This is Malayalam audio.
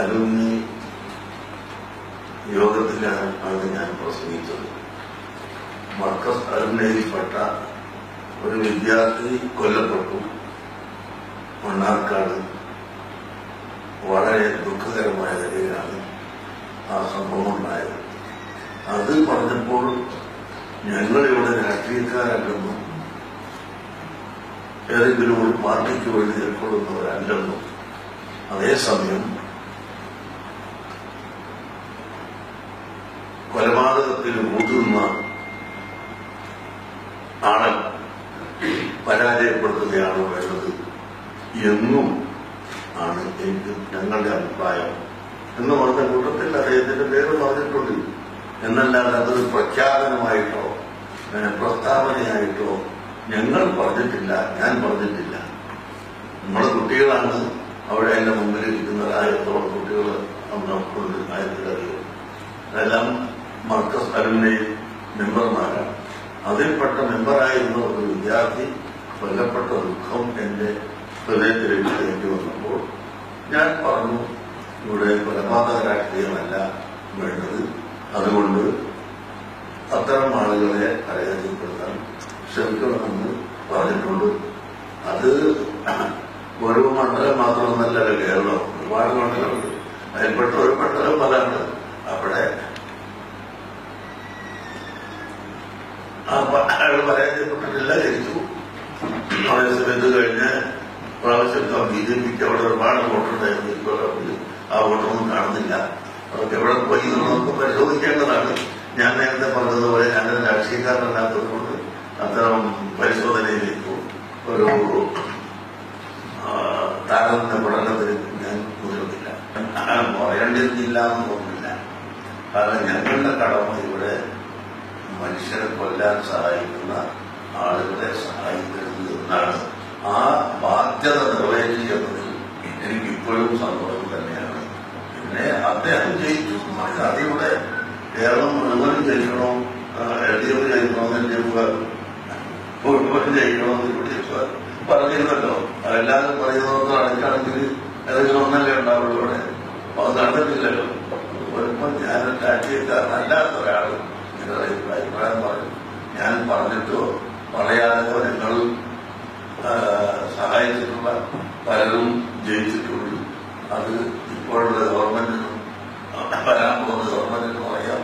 അലുമിനി യോഗത്തിലാണ് ആണ് ഞാൻ പ്രസംഗിച്ചത്. മർക്കസ് അലുമിനയിൽപ്പെട്ട ഒരു വിദ്യാർത്ഥി കൊല്ലപ്പെട്ടു. മണ്ണാർക്കാട്. വളരെ ദുഃഖകരമായ നിലയിലാണ് ആ സംഭവം ഉണ്ടായത് അത് പറഞ്ഞപ്പോൾ ഞങ്ങളിവിടെ രാഷ്ട്രീയക്കാരല്ലെന്നും ഏതെങ്കിലും ഒരു പാർട്ടിക്ക് വേണ്ടി നിൽക്കൊള്ളുന്നവരല്ലെന്നും അതേസമയം കൊലപാതകത്തിൽ കൂട്ടുന്ന ആളെ പരാജയപ്പെടുത്തുകയാണ് വേണ്ടത്? എന്നും ആണ് എനിക്ക് ഞങ്ങളുടെ അഭിപ്രായം. എന്ന് പറഞ്ഞ കൂട്ടത്തിൽ അദ്ദേഹത്തിന്റെ പേര് പറഞ്ഞിട്ടുണ്ട്. എന്നല്ലാതെ അത് പ്രഖ്യാപനമായിട്ടോ പ്രസ്താവനയായിട്ടോ ഞങ്ങൾ പറഞ്ഞിട്ടില്ല ഞാൻ പറഞ്ഞിട്ടില്ല. നമ്മുടെ കുട്ടികളാണ് അവിടെ എന്റെ മുമ്പിൽ ഇരിക്കുന്ന ആയിരത്തോളം കുട്ടികൾ നമുക്കുണ്ട് ആയിരത്തിലധികം അതെല്ലാം മർക്കസ് അരുണയിൽ മെമ്പർമാരാണ്. അതിൽപ്പെട്ട മെമ്പറായിരുന്ന ഒരു വിദ്യാർത്ഥി കൊല്ലപ്പെട്ട ദുഃഖം എന്റെ ഹൃദയത്തിലേക്ക് കയറ്റി വന്നപ്പോൾ ഞാൻ പറഞ്ഞു ഇവിടെ കൊലപാതക രാഷ്ട്രീയമല്ല വേണ്ടത്. അതുകൊണ്ട് അത്തരം ആളുകളെ പരാജയപ്പെടുത്താൻ ശ്രമിക്കണമെന്ന് പറഞ്ഞിട്ടുണ്ട്. അത് ഒരു മണ്ഡലം മാത്രമൊന്നല്ലല്ലോ കേരളം. ഒരുപാട് മണ്ഡലമുണ്ട് അതിൽപ്പെട്ട ഒരു മണ്ഡലം അതാണ് അവിടെ ആ പ- അയാൾ പരാജയപ്പെട്ടിട്ടില്ല ജയിച്ചു അതേസമയം സമയത്ത് കഴിഞ്ഞ് പ്രാവശ്യം ബി ജെ പിക്ക് അവിടെ ഒരുപാട് വോട്ടുണ്ടായിരുന്നു ഇക്കൊല്ലത്തിൽ ആ വോട്ടൊന്നും കാണുന്നില്ല. അവർക്ക് എവിടെ പോയി നമുക്ക് പരിശോധിക്കേണ്ടതാണ്. ഞാൻ നേരത്തെ പറഞ്ഞതുപോലെ ഞങ്ങളുടെ രാഷ്ട്രീയക്കാരനല്ലാത്തതുകൊണ്ട് അത്തരം പരിശോധനയിലേക്ക് ഒരു താരതമ്യ പഠനത്തിന് ഞാൻ മുതിർന്നില്ല. പറയേണ്ടിയിരുന്നില്ല എന്ന് തോന്നുന്നില്ല. കാരണം ഞങ്ങളുടെ കടമ ഇവിടെ മനുഷ്യരെ കൊല്ലാൻ സഹായിക്കുന്ന ആളുകളെ സഹായിക്കരുത് എന്നാണ് ആ ബാധ്യത നിറവേറ്റിയെന്നതിൽ എനിക്കിപ്പോഴും സന്തോഷം തന്നെയാണ്. പിന്നെ അദ്ദേഹം ജയിച്ചു അതിലൂടെ കേരളം മുഴുവനും ജയിക്കണോ? എൽ ഡി എഫ് ജയിക്കണമെന്ന് മുഴുവനും ജയിക്കണമെന്ന് യു ഡി എഫ് പറഞ്ഞിരുന്നല്ലോ. അതെല്ലാവരും പറയുന്നത് അടയ്ക്കാണെങ്കിൽ ഏതെങ്കിലും ഒന്നല്ലേ ഉണ്ടാവുള്ളൂ ഇവിടെ അപ്പൊ അത് നടന്നിട്ടില്ലല്ലോ. ഇപ്പൊ ഞാൻ രാഷ്ട്രീയക്കാരനല്ലാത്ത ഒരാൾ നിങ്ങളുടെ അഭിപ്രായം പറഞ്ഞു. ഞാൻ പറഞ്ഞിട്ടോ மகளும் சகாயத்திற்கும் பலரும் ஜெயிச்சிருக்கிறது அது இப்போ உள்ள கவர்மெண்ட்டுக்கும் வராமல் வந்த கவர்மெண்ட்டுக்கும் ஐயா